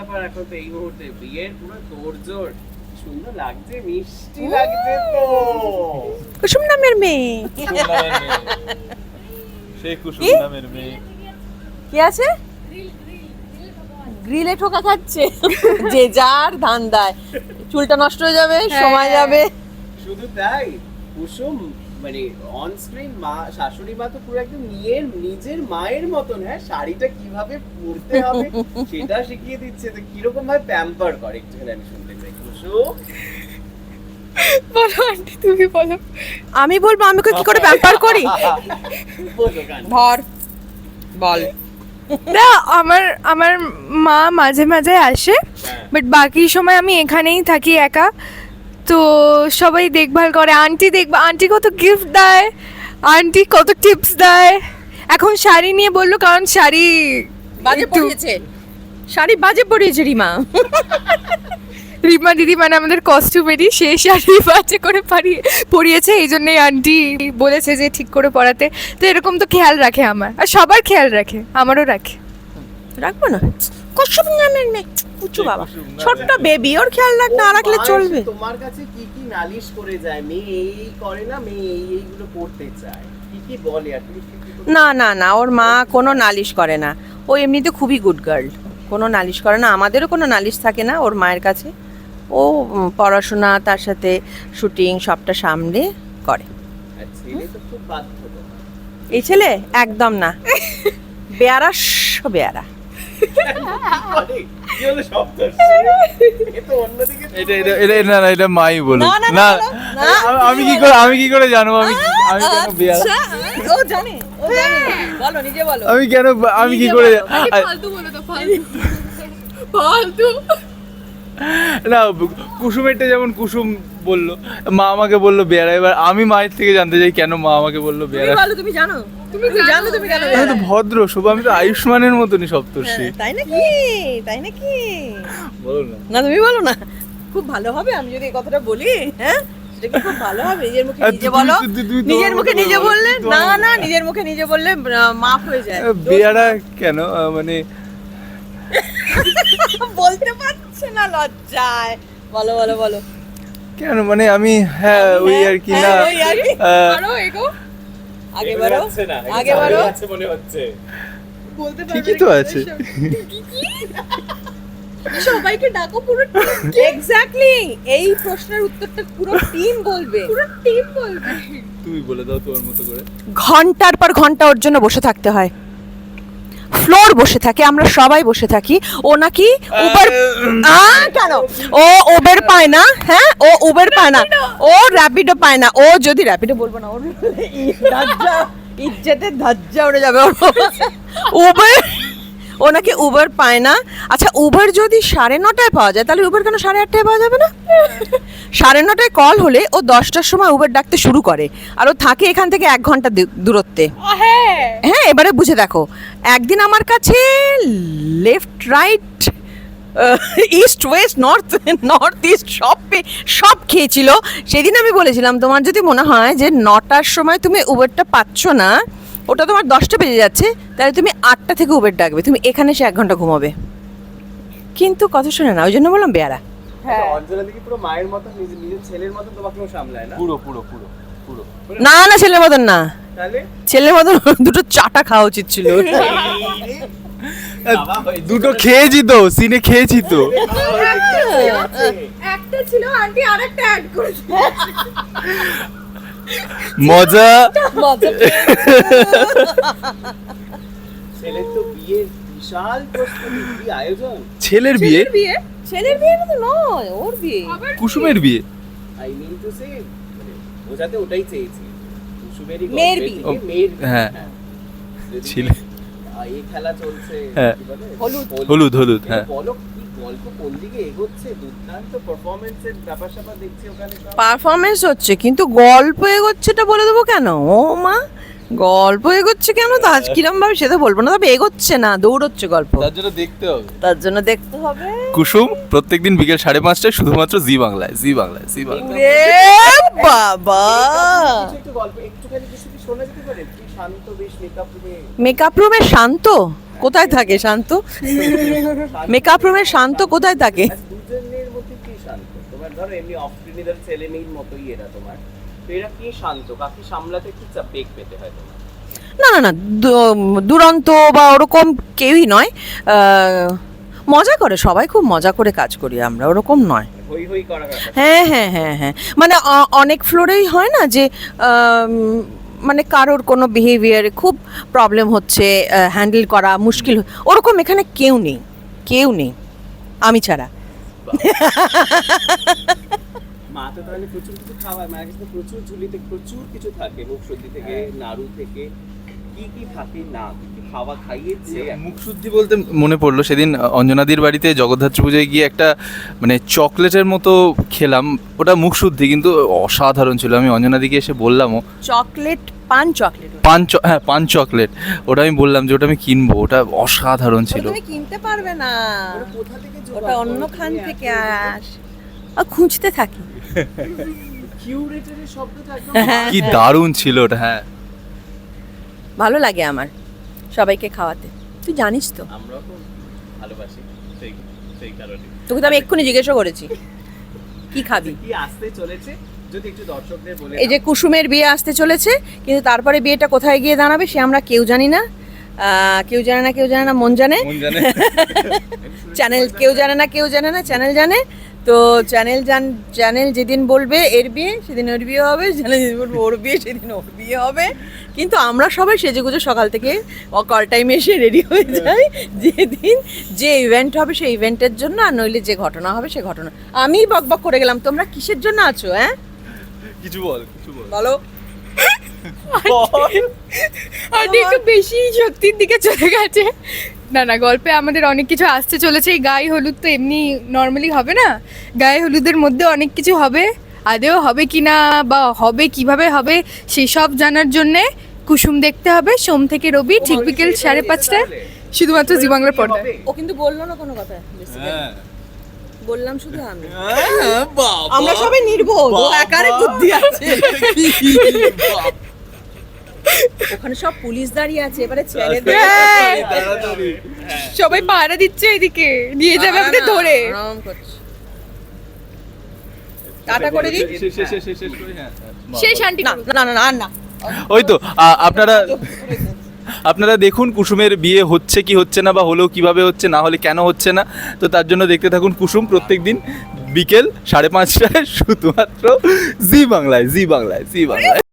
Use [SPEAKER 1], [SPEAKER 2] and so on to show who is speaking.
[SPEAKER 1] ব্যাপার এখন তো এই মুহূর্তে। বিয়ের পুরো তোড়জোড়। সুন্দর লাগছে মিষ্টি লাগছে তো।
[SPEAKER 2] কুসুম নামের মেয়ে।
[SPEAKER 3] সেই কুসুম
[SPEAKER 2] কি?
[SPEAKER 3] নামের মেয়ে।
[SPEAKER 2] কি আছে? গ্রিলে ঠোকা খাচ্ছে। যে যার ধান্দায়। চুলটা নষ্ট হয়ে যাবে সময় যাবে।
[SPEAKER 1] শুধু তাই কুসুম মানে অন স্ক্রিন মা শাশুড়ি মা তো পুরো একদম নিজের নিজের মায়ের মতন হ্যাঁ? শাড়িটা কীভাবে পরতে হবে সেটা শিখিয়ে দিচ্ছে। তো কীরকম ভাবে প্যাম্পার করে একটুখানি আমি শুনতে চাই। কুসুম
[SPEAKER 4] বলো আন্টি তুমি বলো।
[SPEAKER 2] আমি বলব আমি কি করে ব্যাপার করি?
[SPEAKER 1] বলো
[SPEAKER 2] ধর বল।
[SPEAKER 4] না আমার আমার মা মাঝে মাঝে আসে
[SPEAKER 1] হ্যাঁ।
[SPEAKER 4] বাট বাকি সময় আমি এখানেই থাকি একা। তো সবাই দেখভাল করে। আন্টি দেখবা আন্টি কত গিফট দেয়। আন্টি কত টিপস দেয়। এখন শাড়ি নিয়ে বলল কারণ শাড়ি
[SPEAKER 2] বাজে পড়িয়েছে। শাড়ি বাজে পড়িয়েছে রিমা।
[SPEAKER 4] রিমা দিদি মানে আমাদের কস্টিউমেরই সে শাড়ি বাজে করে পারিয়ে পরিয়েছে এই জন্যই আন্টি বলেছে যে ঠিক করে পড়াতে। তো এরকম তো খেয়াল রাখে আমার। আর সবার খেয়াল রাখে আমারও রাখে।
[SPEAKER 2] রাখব না? কুসুম নামের মেয়ে। উঁচু বাবা। ছোট্ট বেবি ওর খেয়াল রাখ না রাখলে চলবে।
[SPEAKER 1] তোমার কাছে কি কি নালিশ করে যায়? মেয়ে এই করে না মেয়ে এই এইগুলো করতে চায়।
[SPEAKER 2] না না না ওর মা কোনো নালিশ করে না। ও এমনিতে খুবই গুড গার্ল কোনো নালিশ করে না। আমাদেরও কোনো নালিশ থাকে না ওর মায়ের কাছে। ও পড়াশোনা তার সাথে শুটিং সবটা সামলে করে। এই ছেলে? একদম না। বেয়ারা বেয়ারা।
[SPEAKER 3] আমি- আমি কি করে আমি কি করে জানব? আমি আমি কেন বেয়ারা
[SPEAKER 2] আচ্ছা, ও জানে ও জানে। বলো নিজে বলো।
[SPEAKER 3] আমি কেন আমি কি করে
[SPEAKER 4] ফালতু বলো তো ফালতু। ফালতু।
[SPEAKER 3] না কুসুমেরটা যেমন কুসুম বলল মা আমাকে বলল বেয়ারা এবার আমি মায়ের থেকে জানতে চাই কেন মা আমাকে বলল বেয়ারা
[SPEAKER 2] তুমি জানো? তুমি জানো তুমি কেন
[SPEAKER 3] আমি তো ভদ্র শুভ আমি তো আয়ুষ্মানের মতনই সপ্তর্ষি।
[SPEAKER 2] হ্যাঁ, তাই নাকি? তাই নাকি?
[SPEAKER 3] বলো না।
[SPEAKER 2] না তুমি বলো না। খুব ভালো হবে আমি যদি এই কথাটা বলি হ্যাঁ? খুব ভালো হবে? নিজের মুখে নিজে বলো। নিজের মুখে বললে না না নিজের মুখে নিজে বললে মাফ হয়ে যায়।
[SPEAKER 3] বেয়ারা কেন? মানে
[SPEAKER 2] বলতে পারছে না লজ্জায়? বলো বলো বলো।
[SPEAKER 3] কেন? মানে আমি হ্যাঁ ওই আর কি না।
[SPEAKER 2] হ্যাঁ, ওই আর
[SPEAKER 4] এগো।
[SPEAKER 2] আগে বাড়ো।
[SPEAKER 1] না,
[SPEAKER 2] আগে বাড়ো।
[SPEAKER 1] মনে হচ্ছে।
[SPEAKER 4] বলতে
[SPEAKER 3] ঠিকই তো আছে।
[SPEAKER 4] সবাইকে ডাকো পুরো
[SPEAKER 2] এক্স্যাক্টলি এই প্রশ্নের উত্তরটা পুরো টিম বলবে।
[SPEAKER 4] পুরো টিম বলবে।
[SPEAKER 3] তুমি বলে দাও তোর মতো করে।
[SPEAKER 2] ঘণ্টার পর ঘণ্টা ওর জন্য বসে থাকতে হয়। ফ্লোর বসে থাকে আমরা সবাই বসে থাকি। ও নাকি উবার কেন? ও উবের পায় না হ্যাঁ? ও উবের পায় না। ও র্যাপিডো পায় না। ও যদি র্যাপিডো বলব না ওর ইজ্জতের ধজ্জা উড়ে যাবে ওর উবের ও নাকি উবার পায় না? আচ্ছা উবার যদি সাড়ে নটায় পাওয়া যায় তাহলে উবার কেন সাড়ে আটটায় পাওয়া যাবে না? সাড়ে নটায় কল হলে ও দশটার সময় উবার ডাকতে শুরু করে আর ও থাকে এখান থেকে এক ঘণ্টা দূরত্বে।
[SPEAKER 4] হ্যাঁ।
[SPEAKER 2] হ্যাঁ এবারে বুঝে দেখো একদিন আমার কাছে left right east west north north east সব সব খেয়েছিল। সেদিন আমি বলেছিলাম তোমার যদি মনে হয় যে নটার সময় তুমি উবেরটা পাচ্ছ না ওটা তোমার দশটা বেজে যাচ্ছে তাহলে তুমি আটটা থেকে উবের ডাকবে তুমি এখানে এসে এক ঘণ্টা ঘুমাবে কিন্তু কথা শুনে না ওই জন্য বললাম বেয়ারা
[SPEAKER 1] আচ্ছা, না
[SPEAKER 3] পুরো পুরো পুরো পুরো
[SPEAKER 2] না না ছেলের মতন না
[SPEAKER 1] তাহলে
[SPEAKER 2] ছেলের মতন দুটো চাটা খাওয়া উচিত ছিল।
[SPEAKER 3] দুটো খেয়েছি তো সিনে খেয়েছি তো
[SPEAKER 4] একটা ছিল আন্টি আরেকটা অ্যাড করেছে
[SPEAKER 3] মজা?
[SPEAKER 1] ছেলের তো বিয়ের বিশাল প্রস্তুতি আয়োজন?
[SPEAKER 3] ছেলের বিয়ে?
[SPEAKER 4] বিয়ে?
[SPEAKER 2] ছেলের বিয়ে তো নয় ওর বিয়ে।
[SPEAKER 3] কুসুমের বিয়ে?
[SPEAKER 1] আই মিন টু সে বোঝাতে ওটাই চেয়েছি। কুসুমেরই
[SPEAKER 2] মেয়ের বিয়ে।
[SPEAKER 3] হ্যাঁ।
[SPEAKER 1] যদি
[SPEAKER 3] ছেলে
[SPEAKER 1] এই খেলা চলছে
[SPEAKER 3] হ্যাঁ।
[SPEAKER 2] হলুদ।
[SPEAKER 3] হলুদ হলুদ হ্যাঁ।
[SPEAKER 2] পারফরমেন্স হচ্ছে কিন্তু গল্প এগোচ্ছেটা বলে দেবো কেন? ও মা গল্প এগোচ্ছে কেন? তো আজ কিরম ভাবে সেটা বলব না তবে এগোচ্ছে না দৌড়চ্ছে গল্প।
[SPEAKER 3] তার জন্য দেখতে হবে।
[SPEAKER 2] তার জন্য দেখতে হবে।
[SPEAKER 3] কুসুম প্রত্যেকদিন বিকেল সাড়ে পাঁচটায় শুধুমাত্র জি বাংলায় জি বাংলায় জি বাংলায়।
[SPEAKER 2] রে বাবা!
[SPEAKER 1] একটু গল্প একটুখানি কিছু কি শোনা যেতে পারে কি শান্ত বেশ মেকআপ রুমে
[SPEAKER 2] মেকআপ রুমে শান্ত? কোথায় থাকে শান্ত? মেকআপ রুমের শান্ত কোথায় থাকে?
[SPEAKER 1] দুজনের মধ্যে কি শান্ত? তোমার ধরো এমনি অফ স্ক্রিনে ছেলে মেয়ের মতোই এরা তোমার। তো এরা কি শান্ত? কাকে সামলাতে কি বেগ পেতে হয় তোমার?
[SPEAKER 2] না না না দুরন্ত বা ওরকম কেউই নয়। মজা করে সবাই খুব মজা করে কাজ করি আমরা ওরকম নয়। হ্যাঁ হ্যাঁ হ্যাঁ হ্যাঁ। মানে অনেক ফ্লোরেই হয় না যে মানে কারোর কোনো বিহেভিয়ারে খুব প্রবলেম হচ্ছে হ্যান্ডেল করা মুশকিল ওরকম এখানে কেউ নেই কেউ নেই আমি ছাড়া।
[SPEAKER 1] মা তো তাহলে প্রচুর কিছু খাওয়ায় মায়ের কাছে প্রচুর ঝুলিতে প্রচুর কিছু থাকে মুখ সর্দি থেকে নাড়ু থেকে কি কি থাকে না খাওয়া খাইয়েছে
[SPEAKER 3] মুখ শুদ্ধি বলতে মনে পড়ল সেদিন অঞ্জনাদির বাড়িতে জগদ্ধাত্রী পুজোয় গিয়ে একটা মানে চকলেটের মতো খেলাম ওটা মুখ শুদ্ধি কিন্তু অসাধারণ ছিল আমি অঞ্জনাদিকে এসে বললামও।
[SPEAKER 2] চকলেট পান চকলেট
[SPEAKER 3] পান হ্যাঁ পান চকলেট ওটা আমি বললাম যে ওটা আমি কিনবো ওটা অসাধারণ ছিল।
[SPEAKER 2] তুমি কিনতে পারবে না। ওটা অন্য খান থেকে আস আর খুঁজতে থাকি।
[SPEAKER 3] কি দারুণ ছিল ওটা হ্যাঁ।
[SPEAKER 2] ভালো লাগে আমার সবাইকে খাওয়াতে। তুই জানিস তো।
[SPEAKER 1] আমরাও তো ভালোবাসি সেই সেই কারণে।
[SPEAKER 2] তোকে তো আমি এক্ষুনি জিজ্ঞাসা করেছি কি খাবি?
[SPEAKER 1] কি আসতে চলেছে? যদি একটু দর্শকদের বলে
[SPEAKER 2] এই যে কুসুমের বিয়ে আসতে চলেছে কিন্তু তারপরে বিয়েটা কোথায় গিয়ে দাঁড়াবে সে আমরা কেউ জানি না। কেউ জানে না কেউ জানে না মন জানে? চ্যানেল কেউ জানে না কেউ জানে না চ্যানেল জানে। তো চ্যানেল জান চ্যানেল যেদিন বলবে এর বিয়ে সেদিন ওর বিয়ে হবে। চ্যানেল যেদিন বলবে ওর বিয়ে সেদিন ওর বিয়ে হবে। কিন্তু আমরা সবাই সেজেগুজে সকাল থেকে কল টাইমে এসে রেডি হয়ে যাই। যেদিন যে ইভেন্ট হবে সেই ইভেন্টের জন্য আর নইলে যে ঘটনা হবে সে ঘটনা। আমি বক বক করে গেলাম। তোমরা কিসের জন্য আছো হ্যাঁ?
[SPEAKER 3] কিছু বল কিছু বল।
[SPEAKER 2] বলো।
[SPEAKER 4] একটু বেশি সত্যির দিকে চলে গেছে। না না গল্পে আমাদের অনেক কিছু আসতে চলেছে। এই গায়ে হলুদ তো এমনি নর্মালি হবে না? গায়ে হলুদের মধ্যে অনেক কিছু হবে। আদেও হবে কি না বা হবে কীভাবে হবে সেই সব জানার জন্যে কুসুম দেখতে হবে। সোম থেকে রবি ঠিক বিকেল সাড়ে পাঁচটায়। শুধুমাত্র জি বাংলার পর্দায়।
[SPEAKER 2] ও কিন্তু বলল না কোনো কথা।
[SPEAKER 3] হ্যাঁ।
[SPEAKER 2] বললাম শুধু আমি। আমরা সবাই নির্বোধ। একারে বুদ্ধি আছে। ওখানে সব পুলিশ দাঁড়িয়ে আছে এবারে ছেড়ে
[SPEAKER 4] হ্যাঁ। সবাই পাহারা দিচ্ছে এদিকে নিয়ে যাবে আমাদের ধরে।
[SPEAKER 2] টাটা করে
[SPEAKER 3] শেষ হ্যাঁ
[SPEAKER 2] না না না না আর না।
[SPEAKER 3] ওই তো আপনারা আপনারা দেখুন কুসুমের বিয়ে হচ্ছে কি হচ্ছে না বা হলেও কীভাবে হচ্ছে না হলে কেন হচ্ছে না। তো তার জন্য দেখতে থাকুন কুসুম প্রত্যেকদিন বিকেল সাড়ে পাঁচটায় শুধুমাত্র জি বাংলায় জি বাংলায় জি বাংলায়।